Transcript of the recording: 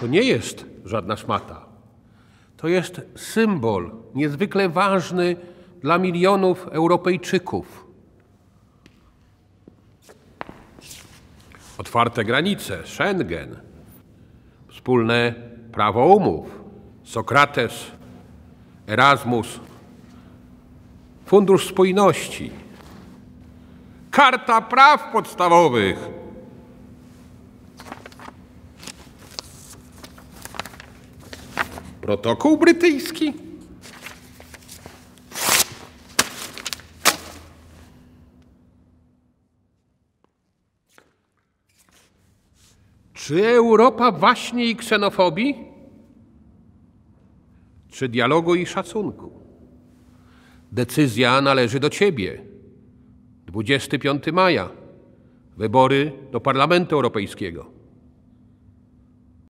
To nie jest żadna szmata. To jest symbol niezwykle ważny dla milionów Europejczyków. Otwarte granice, Schengen, wspólne prawo umów, Sokrates, Erasmus, Fundusz Spójności, Karta Praw Podstawowych. Protokół brytyjski. Czy Europa waśnie i ksenofobii? Czy dialogu i szacunku? Decyzja należy do ciebie. 25 maja. Wybory do Parlamentu Europejskiego.